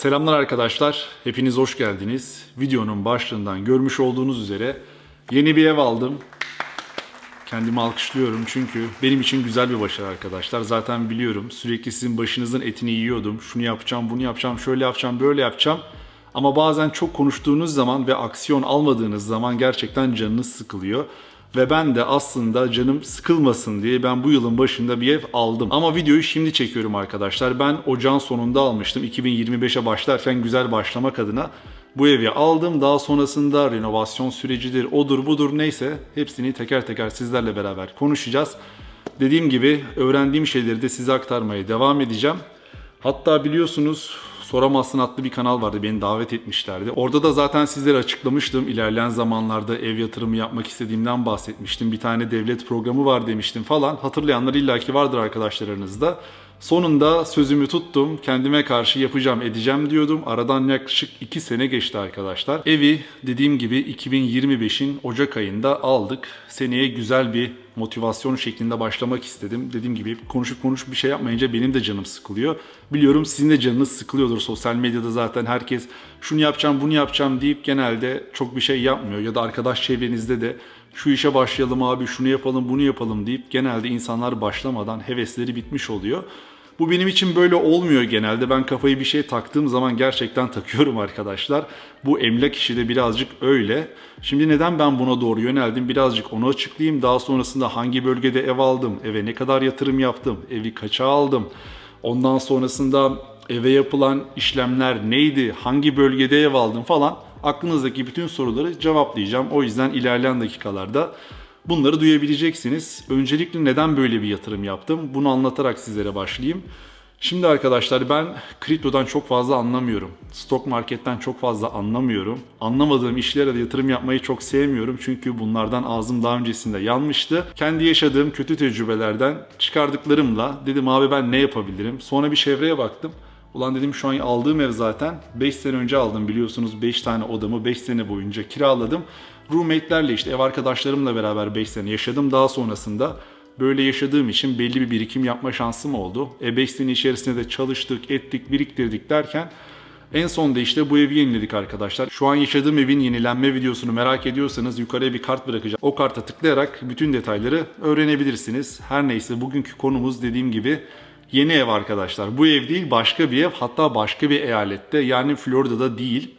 Selamlar arkadaşlar. Hepiniz hoş geldiniz. Videonun başlığından görmüş olduğunuz üzere yeni bir ev aldım. Kendimi alkışlıyorum çünkü benim için güzel bir başarı arkadaşlar. Zaten biliyorum sürekli sizin başınızın etini yiyordum. Şunu yapacağım, bunu yapacağım, şöyle yapacağım, böyle yapacağım. Ama bazen çok konuştuğunuz zaman ve aksiyon almadığınız zaman gerçekten canınız sıkılıyor. Ve ben de aslında canım sıkılmasın diye ben bu yılın başında bir ev aldım. Ama videoyu şimdi çekiyorum arkadaşlar. Ben ocağın sonunda almıştım. 2025'e başlarken güzel başlamak adına bu evi aldım. Daha sonrasında renovasyon sürecidir, odur budur neyse hepsini teker teker sizlerle beraber konuşacağız. Dediğim gibi öğrendiğim şeyleri de size aktarmaya devam edeceğim. Hatta biliyorsunuz Soramazsın adlı bir kanal vardı. Beni davet etmişlerdi. Orada da zaten sizlere açıklamıştım. İlerleyen zamanlarda ev yatırımı yapmak istediğimden bahsetmiştim. Bir tane devlet programı var demiştim falan. Hatırlayanlar illaki vardır arkadaşlarınızda. Sonunda sözümü tuttum. Kendime karşı yapacağım, edeceğim diyordum. Aradan yaklaşık 2 sene geçti arkadaşlar. Evi dediğim gibi 2025'in Ocak ayında aldık. Seneye güzel bir motivasyon şeklinde başlamak istedim. Dediğim gibi konuşup konuşup bir şey yapmayınca benim de canım sıkılıyor. Biliyorum sizin de canınız sıkılıyordur. Sosyal medyada zaten herkes şunu yapacağım, bunu yapacağım deyip genelde çok bir şey yapmıyor. Ya da arkadaş çevrenizde de şu işe başlayalım abi, şunu yapalım, bunu yapalım deyip genelde insanlar başlamadan hevesleri bitmiş oluyor. Bu benim için böyle olmuyor genelde. Ben kafayı bir şey taktığım zaman gerçekten takıyorum arkadaşlar. Bu emlak işi de birazcık öyle. Şimdi neden ben buna doğru yöneldim? Birazcık onu açıklayayım. Daha sonrasında hangi bölgede ev aldım? Eve ne kadar yatırım yaptım? Evi kaça aldım? Ondan sonrasında eve yapılan işlemler neydi? Hangi bölgede ev aldım falan. Aklınızdaki bütün soruları cevaplayacağım. O yüzden ilerleyen dakikalarda Bunları duyabileceksiniz. Öncelikle neden böyle bir yatırım yaptım? Bunu anlatarak sizlere başlayayım. Şimdi arkadaşlar ben kriptodan çok fazla anlamıyorum. Stok marketten çok fazla anlamıyorum. Anlamadığım işlere de yatırım yapmayı çok sevmiyorum. Çünkü bunlardan ağzım daha öncesinde yanmıştı. Kendi yaşadığım kötü tecrübelerden çıkardıklarımla dedim abi ben ne yapabilirim? Sonra bir çevreye baktım. Ulan dedim şu an aldığım ev zaten 5 sene önce aldım biliyorsunuz 5 tane odamı 5 sene boyunca kiraladım. Roommate'lerle işte ev arkadaşlarımla beraber 5 sene yaşadım. Daha sonrasında böyle yaşadığım için belli bir birikim yapma şansım oldu. E 5 sene içerisinde de çalıştık, ettik, biriktirdik derken en sonunda işte bu evi yeniledik arkadaşlar. Şu an yaşadığım evin yenilenme videosunu merak ediyorsanız yukarıya bir kart bırakacağım. O karta tıklayarak bütün detayları öğrenebilirsiniz. Her neyse bugünkü konumuz dediğim gibi yeni ev arkadaşlar. Bu ev değil başka bir ev hatta başka bir eyalette yani Florida'da değil.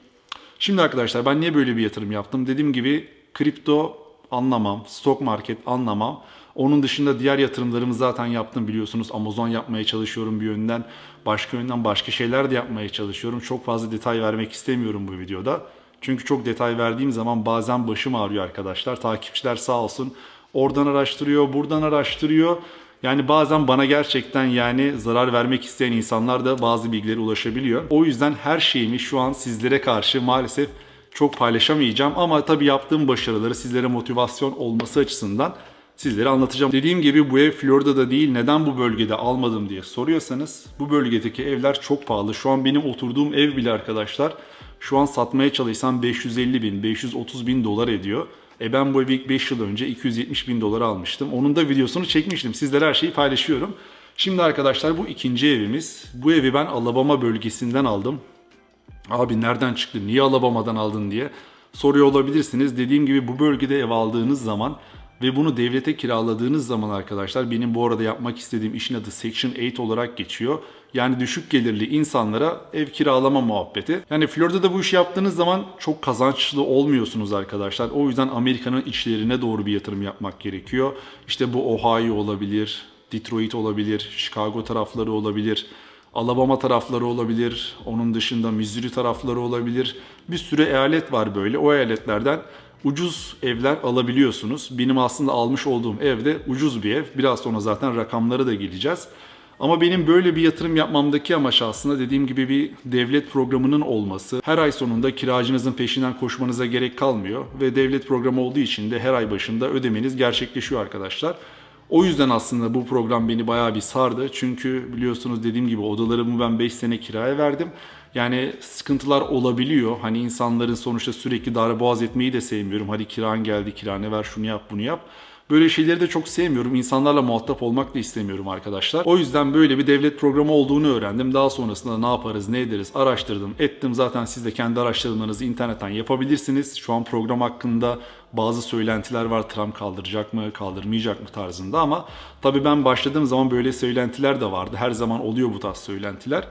Şimdi arkadaşlar ben niye böyle bir yatırım yaptım? Dediğim gibi kripto anlamam, stock market anlamam. Onun dışında diğer yatırımlarımı zaten yaptım biliyorsunuz. Amazon yapmaya çalışıyorum bir yönden. Başka yönden başka şeyler de yapmaya çalışıyorum. Çok fazla detay vermek istemiyorum bu videoda. Çünkü çok detay verdiğim zaman bazen başım ağrıyor arkadaşlar. Takipçiler sağ olsun oradan araştırıyor, buradan araştırıyor. Yani bazen bana gerçekten yani zarar vermek isteyen insanlar da bazı bilgilere ulaşabiliyor. O yüzden her şeyimi şu an sizlere karşı maalesef çok paylaşamayacağım ama tabii yaptığım başarıları sizlere motivasyon olması açısından sizlere anlatacağım. Dediğim gibi bu ev Florida'da değil neden bu bölgede almadım diye soruyorsanız bu bölgedeki evler çok pahalı. Şu an benim oturduğum ev bile arkadaşlar şu an satmaya çalışsam 550 bin, 530 bin dolar ediyor. E ben bu evi ilk 5 yıl önce 270 bin dolara almıştım. Onun da videosunu çekmiştim. Sizlere her şeyi paylaşıyorum. Şimdi arkadaşlar bu ikinci evimiz. Bu evi ben Alabama bölgesinden aldım. Abi nereden çıktı, niye Alabama'dan aldın diye soruyor olabilirsiniz. Dediğim gibi bu bölgede ev aldığınız zaman ve bunu devlete kiraladığınız zaman arkadaşlar benim bu arada yapmak istediğim işin adı Section 8 olarak geçiyor. Yani düşük gelirli insanlara ev kiralama muhabbeti. Yani Florida'da bu işi yaptığınız zaman çok kazançlı olmuyorsunuz arkadaşlar. O yüzden Amerika'nın içlerine doğru bir yatırım yapmak gerekiyor. İşte bu Ohio olabilir, Detroit olabilir, Chicago tarafları olabilir. Alabama tarafları olabilir. Onun dışında Missouri tarafları olabilir. Bir sürü eyalet var böyle. O eyaletlerden ucuz evler alabiliyorsunuz. Benim aslında almış olduğum evde ucuz bir ev. Biraz sonra zaten rakamlara da geleceğiz. Ama benim böyle bir yatırım yapmamdaki amaç aslında dediğim gibi bir devlet programının olması. Her ay sonunda kiracınızın peşinden koşmanıza gerek kalmıyor ve devlet programı olduğu için de her ay başında ödemeniz gerçekleşiyor arkadaşlar. O yüzden aslında bu program beni bayağı bir sardı. Çünkü biliyorsunuz dediğim gibi odalarımı ben 5 sene kiraya verdim. Yani sıkıntılar olabiliyor. Hani insanların sonuçta sürekli darboğaz etmeyi de sevmiyorum. Hadi kiran geldi, kirane ver şunu yap bunu yap. Böyle şeyleri de çok sevmiyorum. İnsanlarla muhatap olmak da istemiyorum arkadaşlar. O yüzden böyle bir devlet programı olduğunu öğrendim. Daha sonrasında ne yaparız, ne ederiz araştırdım, ettim. Zaten siz de kendi araştırmalarınızı internetten yapabilirsiniz. Şu an program hakkında bazı söylentiler var. Trump kaldıracak mı, kaldırmayacak mı tarzında ama tabii ben başladığım zaman böyle söylentiler de vardı. Her zaman oluyor bu tarz söylentiler.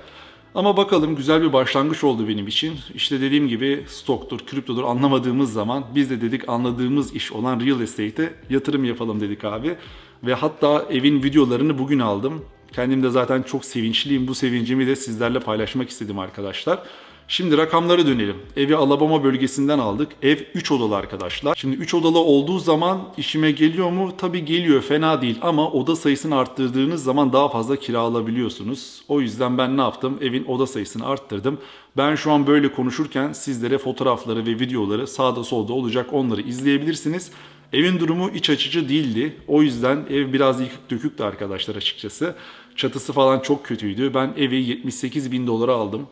Ama bakalım güzel bir başlangıç oldu benim için. İşte dediğim gibi stoktur, kriptodur anlamadığımız zaman biz de dedik anladığımız iş olan real estate'e yatırım yapalım dedik abi. Ve hatta evin videolarını bugün aldım. Kendim de zaten çok sevinçliyim. Bu sevincimi de sizlerle paylaşmak istedim arkadaşlar. Şimdi rakamlara dönelim. Evi Alabama bölgesinden aldık. Ev 3 odalı arkadaşlar. Şimdi 3 odalı olduğu zaman işime geliyor mu? Tabii geliyor fena değil ama oda sayısını arttırdığınız zaman daha fazla kira alabiliyorsunuz. O yüzden ben ne yaptım? Evin oda sayısını arttırdım. Ben şu an böyle konuşurken sizlere fotoğrafları ve videoları sağda solda olacak onları izleyebilirsiniz. Evin durumu iç açıcı değildi. O yüzden ev biraz yıkık döküktü arkadaşlar açıkçası. Çatısı falan çok kötüydü. Ben evi 78 bin dolara aldım.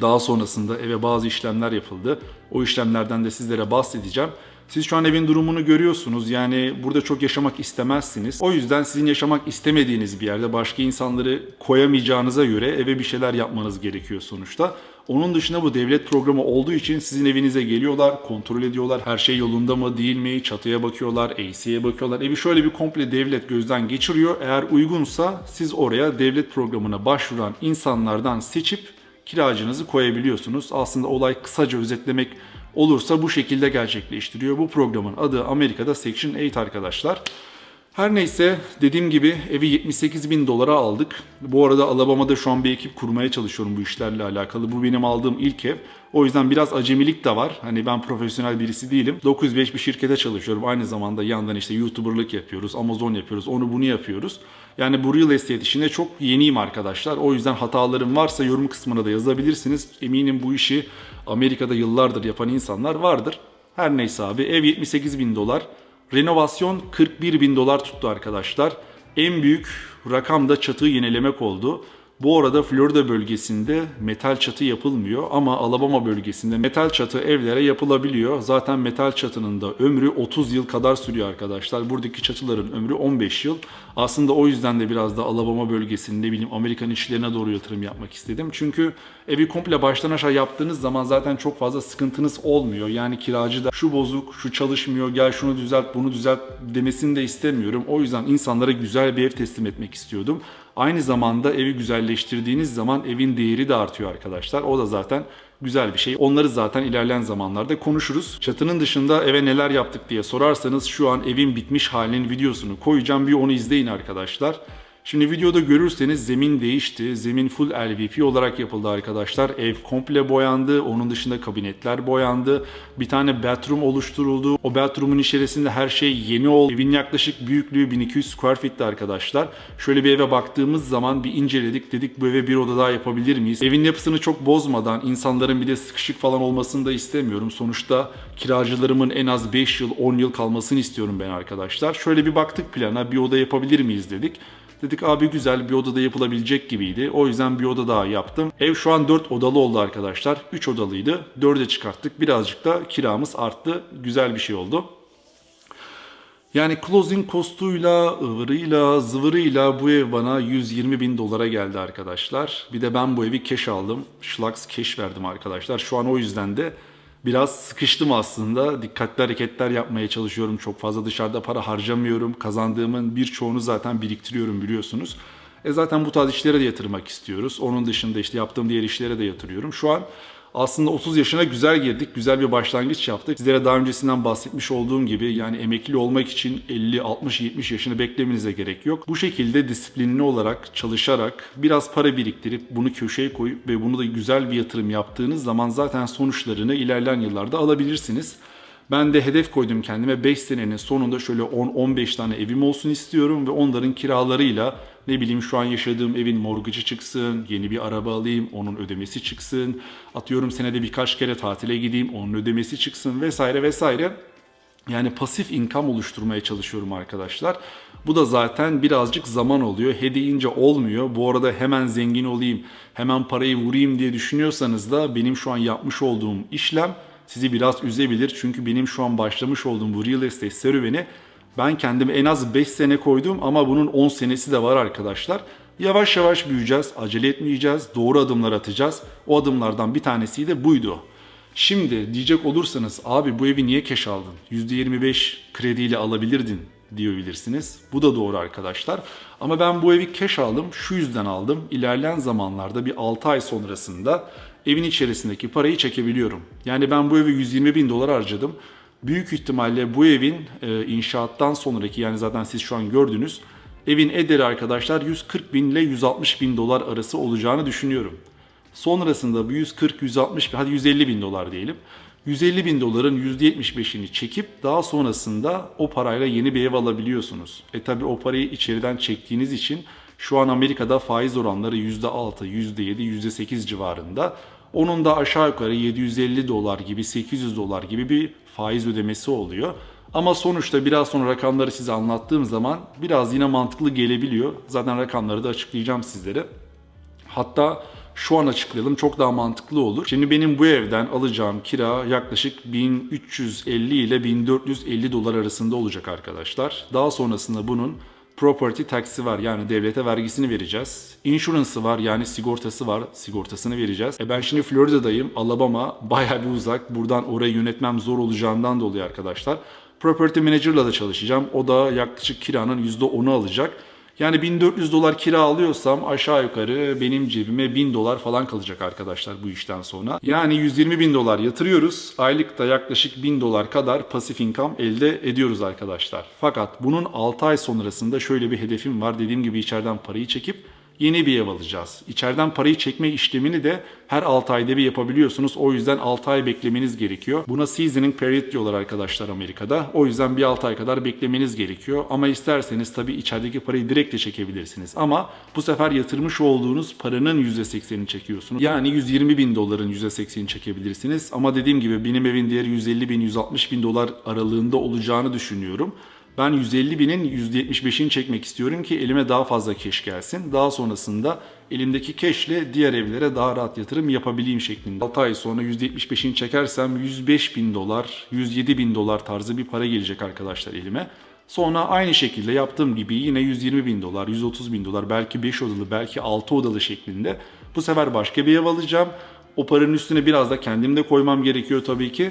Daha sonrasında eve bazı işlemler yapıldı. O işlemlerden de sizlere bahsedeceğim. Siz şu an evin durumunu görüyorsunuz. Yani burada çok yaşamak istemezsiniz. O yüzden sizin yaşamak istemediğiniz bir yerde başka insanları koyamayacağınıza göre eve bir şeyler yapmanız gerekiyor sonuçta. Onun dışında bu devlet programı olduğu için sizin evinize geliyorlar, kontrol ediyorlar. Her şey yolunda mı değil mi? Çatıya bakıyorlar, AC'ye bakıyorlar. Evi şöyle bir komple devlet gözden geçiriyor. Eğer uygunsa siz oraya devlet programına başvuran insanlardan seçip kiracınızı koyabiliyorsunuz. Aslında olay kısaca özetlemek olursa bu şekilde gerçekleştiriyor. Bu programın adı Amerika'da Section 8 arkadaşlar. Her neyse dediğim gibi evi 78 bin dolara aldık. Bu arada Alabama'da şu an bir ekip kurmaya çalışıyorum bu işlerle alakalı. Bu benim aldığım ilk ev. O yüzden biraz acemilik de var. Hani ben profesyonel birisi değilim. 905 bir şirkete çalışıyorum. Aynı zamanda yandan işte YouTuber'lık yapıyoruz, Amazon yapıyoruz, onu bunu yapıyoruz. Yani bu real estate işine çok yeniyim arkadaşlar. O yüzden hatalarım varsa yorum kısmına da yazabilirsiniz. Eminim bu işi Amerika'da yıllardır yapan insanlar vardır. Her neyse abi ev 78 bin dolar. Renovasyon 41 bin dolar tuttu arkadaşlar. En büyük rakam da çatıyı yenilemek oldu. Bu arada Florida bölgesinde metal çatı yapılmıyor ama Alabama bölgesinde metal çatı evlere yapılabiliyor. Zaten metal çatının da ömrü 30 yıl kadar sürüyor arkadaşlar. Buradaki çatıların ömrü 15 yıl. Aslında o yüzden de biraz da Alabama bölgesinde ne bileyim Amerikan işlerine doğru yatırım yapmak istedim. Çünkü evi komple baştan aşağı yaptığınız zaman zaten çok fazla sıkıntınız olmuyor. Yani kiracı da şu bozuk, şu çalışmıyor, gel şunu düzelt, bunu düzelt demesini de istemiyorum. O yüzden insanlara güzel bir ev teslim etmek istiyordum. Aynı zamanda evi güzelleştirdiğiniz zaman evin değeri de artıyor arkadaşlar. O da zaten güzel bir şey. Onları zaten ilerleyen zamanlarda konuşuruz. Çatının dışında eve neler yaptık diye sorarsanız şu an evin bitmiş halinin videosunu koyacağım. Bir onu izleyin arkadaşlar. Şimdi videoda görürseniz zemin değişti. Zemin full LVP olarak yapıldı arkadaşlar. Ev komple boyandı. Onun dışında kabinetler boyandı. Bir tane bathroom oluşturuldu. O bathroom'un içerisinde her şey yeni oldu. Evin yaklaşık büyüklüğü 1200 square feet'ti arkadaşlar. Şöyle bir eve baktığımız zaman bir inceledik. Dedik bu eve bir oda daha yapabilir miyiz? Evin yapısını çok bozmadan insanların bir de sıkışık falan olmasını da istemiyorum. Sonuçta kiracılarımın en az 5 yıl 10 yıl kalmasını istiyorum ben arkadaşlar. Şöyle bir baktık plana bir oda yapabilir miyiz dedik. Dedik abi güzel bir odada yapılabilecek gibiydi. O yüzden bir oda daha yaptım. Ev şu an 4 odalı oldu arkadaşlar. 3 odalıydı. 4'e çıkarttık. Birazcık da kiramız arttı. Güzel bir şey oldu. Yani closing cost'uyla, ıvırıyla, zıvırıyla bu ev bana 120 bin dolara geldi arkadaşlar. Bir de ben bu evi cash aldım. Schlags cash verdim arkadaşlar. Şu an o yüzden de biraz sıkıştım aslında. Dikkatli hareketler yapmaya çalışıyorum. Çok fazla dışarıda para harcamıyorum. Kazandığımın birçoğunu zaten biriktiriyorum biliyorsunuz. E zaten bu tarz işlere de yatırmak istiyoruz. Onun dışında işte yaptığım diğer işlere de yatırıyorum. Şu an aslında 30 yaşına güzel girdik. Güzel bir başlangıç yaptık. Sizlere daha öncesinden bahsetmiş olduğum gibi yani emekli olmak için 50, 60, 70 yaşını beklemenize gerek yok. Bu şekilde disiplinli olarak çalışarak biraz para biriktirip bunu köşeye koyup ve bunu da güzel bir yatırım yaptığınız zaman zaten sonuçlarını ilerleyen yıllarda alabilirsiniz. Ben de hedef koydum kendime 5 senenin sonunda şöyle 10-15 tane evim olsun istiyorum ve onların kiralarıyla ne bileyim şu an yaşadığım evin mortgage'ı çıksın, yeni bir araba alayım, onun ödemesi çıksın. Atıyorum senede birkaç kere tatile gideyim, onun ödemesi çıksın vesaire vesaire. Yani pasif income oluşturmaya çalışıyorum arkadaşlar. Bu da zaten birazcık zaman oluyor. He deyince olmuyor. Bu arada hemen zengin olayım, hemen parayı vurayım diye düşünüyorsanız da benim şu an yapmış olduğum işlem sizi biraz üzebilir. Çünkü benim şu an başlamış olduğum bu real estate serüveni Ben kendime en az 5 sene koydum ama bunun 10 senesi de var arkadaşlar. Yavaş yavaş büyüyeceğiz, acele etmeyeceğiz, doğru adımlar atacağız. O adımlardan bir tanesi de buydu. Şimdi diyecek olursanız abi bu evi niye keş aldın? %25 krediyle alabilirdin diyebilirsiniz. Bu da doğru arkadaşlar. Ama ben bu evi keş aldım. Şu yüzden aldım. İlerleyen zamanlarda bir 6 ay sonrasında evin içerisindeki parayı çekebiliyorum. Yani ben bu evi 120 bin dolar harcadım. Büyük ihtimalle bu evin e, inşaattan sonraki yani zaten siz şu an gördünüz. Evin ederi arkadaşlar 140 bin ile 160 bin dolar arası olacağını düşünüyorum. Sonrasında bu 140, 160, hadi 150 bin dolar diyelim. 150 bin doların %75'ini çekip daha sonrasında o parayla yeni bir ev alabiliyorsunuz. E tabi o parayı içeriden çektiğiniz için şu an Amerika'da faiz oranları %6, %7, %8 civarında. Onun da aşağı yukarı 750 dolar gibi 800 dolar gibi bir faiz ödemesi oluyor. Ama sonuçta biraz sonra rakamları size anlattığım zaman biraz yine mantıklı gelebiliyor. Zaten rakamları da açıklayacağım sizlere. Hatta şu an açıklayalım çok daha mantıklı olur. Şimdi benim bu evden alacağım kira yaklaşık 1350 ile 1450 dolar arasında olacak arkadaşlar. Daha sonrasında bunun property tax'i var yani devlete vergisini vereceğiz. Insurance'ı var yani sigortası var sigortasını vereceğiz. E ben şimdi Florida'dayım Alabama baya bir uzak buradan orayı yönetmem zor olacağından dolayı arkadaşlar. Property Manager'la da çalışacağım. O da yaklaşık kiranın %10'u alacak. Yani 1400 dolar kira alıyorsam aşağı yukarı benim cebime 1000 dolar falan kalacak arkadaşlar bu işten sonra. Yani 120 bin dolar yatırıyoruz. Aylıkta yaklaşık 1000 dolar kadar pasif income elde ediyoruz arkadaşlar. Fakat bunun 6 ay sonrasında şöyle bir hedefim var. Dediğim gibi içeriden parayı çekip yeni bir ev alacağız. İçeriden parayı çekme işlemini de her 6 ayda bir yapabiliyorsunuz. O yüzden 6 ay beklemeniz gerekiyor. Buna seasoning period diyorlar arkadaşlar Amerika'da. O yüzden bir 6 ay kadar beklemeniz gerekiyor. Ama isterseniz tabii içerideki parayı direkt de çekebilirsiniz. Ama bu sefer yatırmış olduğunuz paranın %80'ini çekiyorsunuz. Yani 120 bin doların %80'ini çekebilirsiniz. Ama dediğim gibi benim evin değeri 150 bin, 160 bin dolar aralığında olacağını düşünüyorum. Ben 150 binin %75'ini çekmek istiyorum ki elime daha fazla cash gelsin. Daha sonrasında elimdeki ile diğer evlere daha rahat yatırım yapabileyim şeklinde. 6 ay sonra %75'ini çekersem 105 bin dolar, 107 bin dolar tarzı bir para gelecek arkadaşlar elime. Sonra aynı şekilde yaptığım gibi yine 120 bin dolar, 130 bin dolar, belki 5 odalı, belki 6 odalı şeklinde bu sefer başka bir ev alacağım. O paranın üstüne biraz da kendim de koymam gerekiyor tabii ki.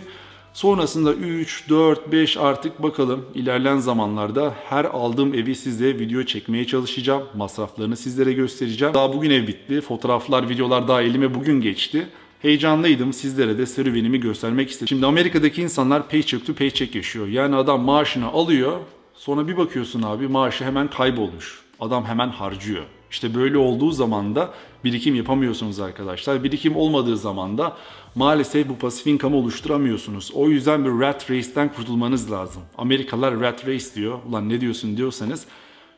Sonrasında 3, 4, 5 artık bakalım ilerleyen zamanlarda her aldığım evi size video çekmeye çalışacağım. Masraflarını sizlere göstereceğim. Daha bugün ev bitti. Fotoğraflar, videolar daha elime bugün geçti. Heyecanlıydım. Sizlere de serüvenimi göstermek istedim. Şimdi Amerika'daki insanlar paycheck to paycheck yaşıyor. Yani adam maaşını alıyor. Sonra bir bakıyorsun abi maaşı hemen kaybolmuş. Adam hemen harcıyor. İşte böyle olduğu zaman da birikim yapamıyorsunuz arkadaşlar. Birikim olmadığı zaman da maalesef bu pasif income oluşturamıyorsunuz. O yüzden bir rat race'ten kurtulmanız lazım. Amerikalılar rat race diyor. Ulan ne diyorsun diyorsanız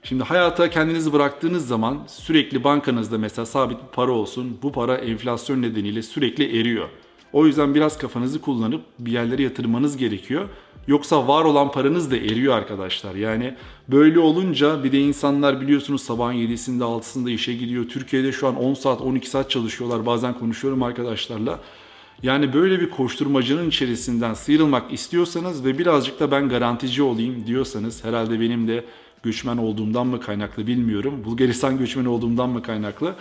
Şimdi hayata kendinizi bıraktığınız zaman sürekli bankanızda mesela sabit bir para olsun. Bu para enflasyon nedeniyle sürekli eriyor. O yüzden biraz kafanızı kullanıp bir yerlere yatırmanız gerekiyor. Yoksa var olan paranız da eriyor arkadaşlar. Yani böyle olunca bir de insanlar biliyorsunuz sabahın 7'sinde 6'sında işe gidiyor. Türkiye'de şu an 10 saat 12 saat çalışıyorlar. Bazen konuşuyorum arkadaşlarla. Yani böyle bir koşturmacanın içerisinden sıyrılmak istiyorsanız ve birazcık da ben garantici olayım diyorsanız herhalde benim de göçmen olduğumdan mı kaynaklı bilmiyorum. Bulgaristan göçmeni olduğumdan mı kaynaklı.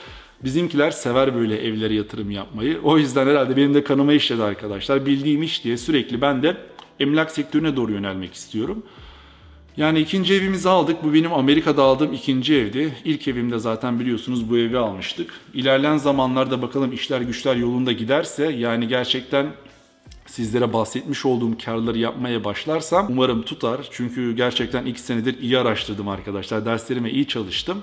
Bizimkiler sever böyle evlere yatırım yapmayı. O yüzden herhalde benim de kanıma işledi arkadaşlar. Bildiğim iş diye sürekli ben de emlak sektörüne doğru yönelmek istiyorum. Yani ikinci evimizi aldık. Bu benim Amerika'da aldığım ikinci evdi. İlk evimde zaten biliyorsunuz bu evi almıştık. İlerleyen zamanlarda bakalım işler güçler yolunda giderse yani gerçekten sizlere bahsetmiş olduğum karları yapmaya başlarsam umarım tutar. Çünkü gerçekten iki senedir iyi araştırdım arkadaşlar. Derslerime iyi çalıştım.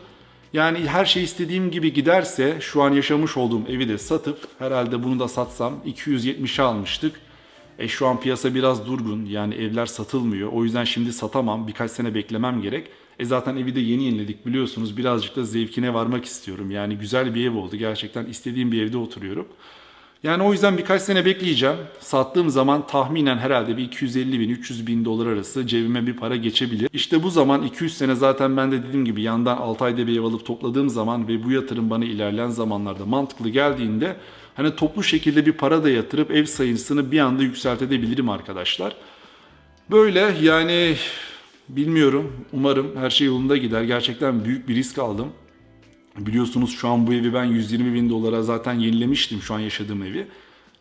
Yani her şey istediğim gibi giderse şu an yaşamış olduğum evi de satıp herhalde bunu da satsam 270'e almıştık. E şu an piyasa biraz durgun yani evler satılmıyor. O yüzden şimdi satamam birkaç sene beklemem gerek. E zaten evi de yeni yeniledik biliyorsunuz birazcık da zevkine varmak istiyorum. Yani güzel bir ev oldu gerçekten istediğim bir evde oturuyorum. Yani o yüzden birkaç sene bekleyeceğim. Sattığım zaman tahminen herhalde bir 250 bin 300 bin dolar arası cebime bir para geçebilir. İşte bu zaman 200 sene zaten ben de dediğim gibi yandan 6 ayda bir ev alıp topladığım zaman ve bu yatırım bana ilerleyen zamanlarda mantıklı geldiğinde hani toplu şekilde bir para da yatırıp ev sayısını bir anda yükseltebilirim arkadaşlar. Böyle yani Bilmiyorum. Umarım her şey yolunda gider. Gerçekten büyük bir risk aldım. Biliyorsunuz şu an bu evi ben 120 bin dolara zaten yenilemiştim şu an yaşadığım evi.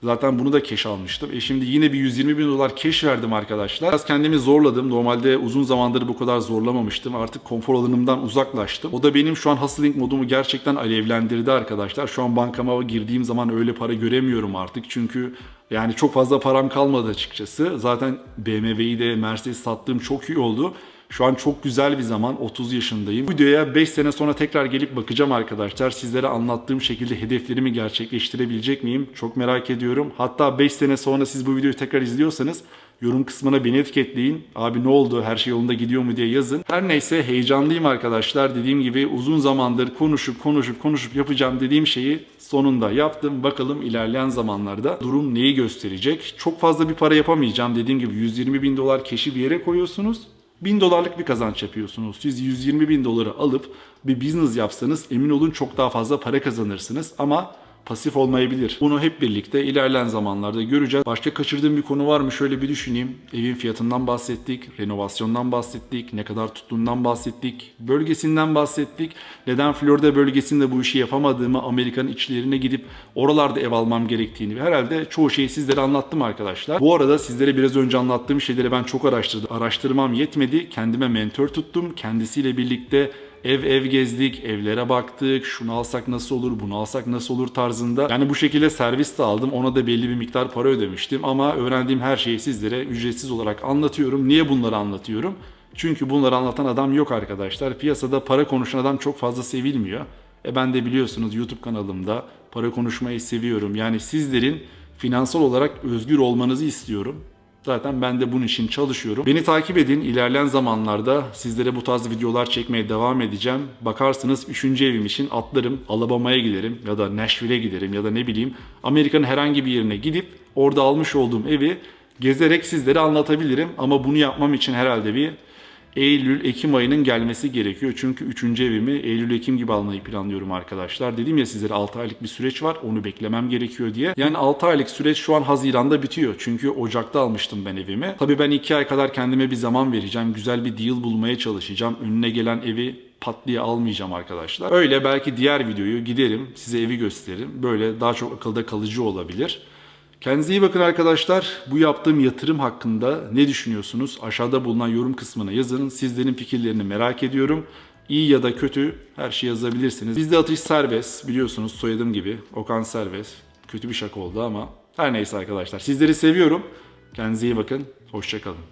Zaten bunu da keş almıştım. E şimdi yine bir 120 bin dolar keş verdim arkadaşlar. Biraz kendimi zorladım. Normalde uzun zamandır bu kadar zorlamamıştım. Artık konfor alanımdan uzaklaştım. O da benim şu an hustling modumu gerçekten alevlendirdi arkadaşlar. Şu an bankama girdiğim zaman öyle para göremiyorum artık. Çünkü yani çok fazla param kalmadı açıkçası. Zaten BMW'yi de Mercedes sattığım çok iyi oldu. Şu an çok güzel bir zaman. 30 yaşındayım. Bu videoya 5 sene sonra tekrar gelip bakacağım arkadaşlar. Sizlere anlattığım şekilde hedeflerimi gerçekleştirebilecek miyim? Çok merak ediyorum. Hatta 5 sene sonra siz bu videoyu tekrar izliyorsanız yorum kısmına beni etiketleyin. Abi ne oldu? Her şey yolunda gidiyor mu diye yazın. Her neyse heyecanlıyım arkadaşlar. Dediğim gibi uzun zamandır konuşup konuşup konuşup yapacağım dediğim şeyi sonunda yaptım. Bakalım ilerleyen zamanlarda durum neyi gösterecek. Çok fazla bir para yapamayacağım. Dediğim gibi 120 bin dolar keşi bir yere koyuyorsunuz. 1000 dolarlık bir kazanç yapıyorsunuz. Siz 120 bin doları alıp bir business yapsanız emin olun çok daha fazla para kazanırsınız ama pasif olmayabilir. Bunu hep birlikte ilerleyen zamanlarda göreceğiz. Başka kaçırdığım bir konu var mı? Şöyle bir düşüneyim. Evin fiyatından bahsettik, renovasyondan bahsettik, ne kadar tuttuğundan bahsettik, bölgesinden bahsettik. Neden Florida bölgesinde bu işi yapamadığımı, Amerika'nın içlerine gidip oralarda ev almam gerektiğini ve herhalde çoğu şeyi sizlere anlattım arkadaşlar. Bu arada sizlere biraz önce anlattığım şeyleri ben çok araştırdım. Araştırmam yetmedi. Kendime mentor tuttum. Kendisiyle birlikte Ev ev gezdik, evlere baktık, şunu alsak nasıl olur, bunu alsak nasıl olur tarzında. Yani bu şekilde servis de aldım. Ona da belli bir miktar para ödemiştim. Ama öğrendiğim her şeyi sizlere ücretsiz olarak anlatıyorum. Niye bunları anlatıyorum? Çünkü bunları anlatan adam yok arkadaşlar. Piyasada para konuşan adam çok fazla sevilmiyor. E ben de biliyorsunuz YouTube kanalımda para konuşmayı seviyorum. Yani sizlerin finansal olarak özgür olmanızı istiyorum. Zaten ben de bunun için çalışıyorum. Beni takip edin. İlerleyen zamanlarda sizlere bu tarz videolar çekmeye devam edeceğim. Bakarsınız 3. evim için atlarım. Alabama'ya giderim ya da Nashville'e giderim ya da ne bileyim Amerika'nın herhangi bir yerine gidip orada almış olduğum evi gezerek sizlere anlatabilirim. Ama bunu yapmam için herhalde bir Eylül-Ekim ayının gelmesi gerekiyor. Çünkü 3. evimi Eylül-Ekim gibi almayı planlıyorum arkadaşlar. Dedim ya sizlere 6 aylık bir süreç var. Onu beklemem gerekiyor diye. Yani 6 aylık süreç şu an Haziran'da bitiyor. Çünkü Ocak'ta almıştım ben evimi. Tabii ben 2 ay kadar kendime bir zaman vereceğim. Güzel bir deal bulmaya çalışacağım. Önüne gelen evi pat diye almayacağım arkadaşlar. Öyle belki diğer videoyu giderim size evi gösteririm. Böyle daha çok akılda kalıcı olabilir. Kendinize iyi bakın arkadaşlar. Bu yaptığım yatırım hakkında ne düşünüyorsunuz? Aşağıda bulunan yorum kısmına yazın. Sizlerin fikirlerini merak ediyorum. İyi ya da kötü her şeyi yazabilirsiniz. Bizde atış serbest. Biliyorsunuz soyadım gibi. Okan serbest. Kötü bir şaka oldu ama her neyse arkadaşlar. Sizleri seviyorum. Kendinize iyi bakın. Hoşçakalın.